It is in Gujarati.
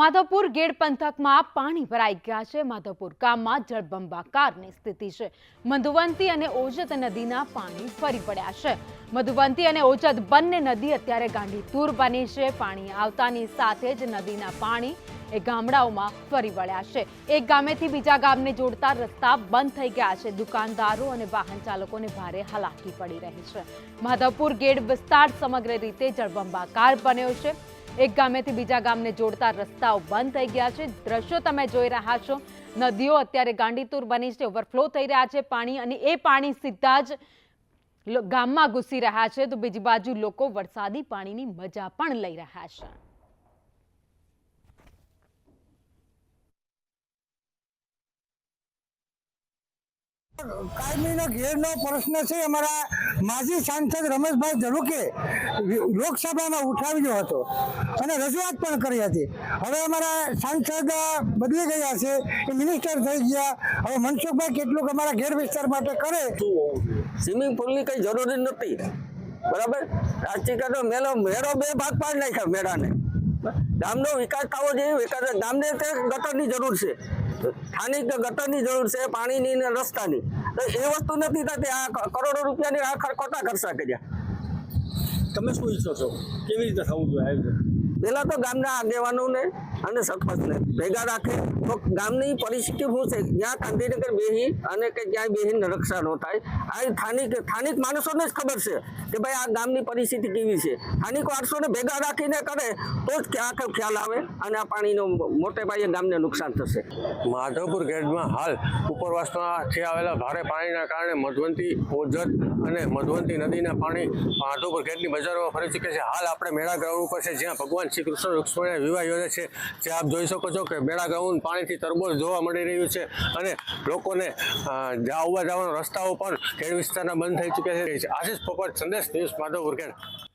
માધવપુર ગેડ પંથકમાં પાણી ભરાઈ ગયા છે. માધવપુર ગામમાં જળબંબાકારની સ્થિતિ છે. મધુવંતી અને ઓજત નદીના પાણી ફરી પડ્યા છે. મધુવંતી અને ઓજત બંને નદી અત્યારે ગાંડીતુર બની છે. પાણી આવતાની સાથે જ નદીના પાણી એ ગામડાઓમાં ફરી વળ્યા છે. એક ગામેથી બીજા ગામને જોડતા રસ્તા બંધ થઈ ગયા છે. દુકાનદારો અને વાહન ચાલકોને ભારે હાલાકી પડી રહી છે. માધવપુર ગેડ વિસ્તાર સમગ્ર રીતે જળબંબાકાર બન્યો છે. એક ગામેથી બીજા ગામને જોડતા રસ્તાઓ બંધ થઈ ગયા છે. દ્રશ્યો તમે જોઈ રહ્યા છો. નદીઓ અત્યારે ગાંડીતુર બની છે, ઓવરફ્લો થઈ રહ્યા છે પાણી અને એ પાણી સીધા જ ગામમાં ઘૂસી રહ્યા છે. તો બીજી બાજુ લોકો વરસાદી પાણીની મજા પણ લઈ રહ્યા છે. કાયમીનો ઘેરનો પ્રશ્ન છે, અમારા માજી સાંસદ રમેશભાઈ ધડુકે લોકસભામાં ઉઠાવ્યો હતો અને રજૂઆત પણ કરી હતી. હવે અમારા સાંસદ બદલી ગયા છે, એ મિનિસ્ટર થઈ ગયા. હવે મનસુખભાઈ કેટલુંક અમારા ઘેર વિસ્તાર માટે કરે. સ્વિમિંગ પુલની કઈ જરૂરી નથી. બરાબર? રાજચીકા તો મેલો મેળો બે ભાગ પાડી નાખ્યા મેળાને. ગામનો વિકાસ થવો જોઈએ, વિકાસ ગામને તે ગટરની જરૂર છે. સ્થાનિક ગટરની જરૂર છે, પાણીની ને રસ્તાની. તો એ વસ્તુ નથી થતી, આ કરોડો રૂપિયાની આ ખોટા ખર્ચા કર્યા. તમે શું ઈચ્છો છો? કેવી રીતે થવું જોઈએ? પહેલા તો ગામના આગેવાનોને અને સરપંચને ભેગા રાખે. તો ગામની પરિસ્થિતિ શું છે? જ્યાં ગાંધીનગર બેહી અને કે જ્યાં બેહીને નરક્ષા ન થાય, આ સ્થાનિક સ્થાનિક માણસોને જ ખબર છે કે ભાઈ આ ગામની પરિસ્થિતિ કેવી છે. સ્થાનિક વારસોને ભેગા રાખીને કરે તો જ ક્યાં આખો ખ્યાલ આવે અને આ પાણીનો મોટે પાયે ગામને નુકસાન થશે. માધવપુર ગેટમાં હાલ ઉપરવાસમાંથી આવેલા ભારે પાણીના કારણે મધવંતી ઓજત અને મધવંતી નદીના પાણી માધવપુર ગેટની બજારોમાં ફરી ચૂક્યા છે? હાલ આપણે મેળા ગ્રાઉન્ડ ઉપર છે, જ્યાં ભગવાન શ્રી કૃષ્ણ રૂક્ષ્મણી વિવાહ યોજે છે. જે આપ જોઈ શકો છો કે મેળા ગ્રાઉન્ડ પાણીથી તરબોળ જોવા મળી રહ્યું છે અને લોકોને આવવા જવાના રસ્તાઓ પણ ખેડ વિસ્તારના બંધ થઈ ચૂક્યા છે. આશીષ પોપટ, સંદેશ ન્યૂઝ માધવપુર ગેટ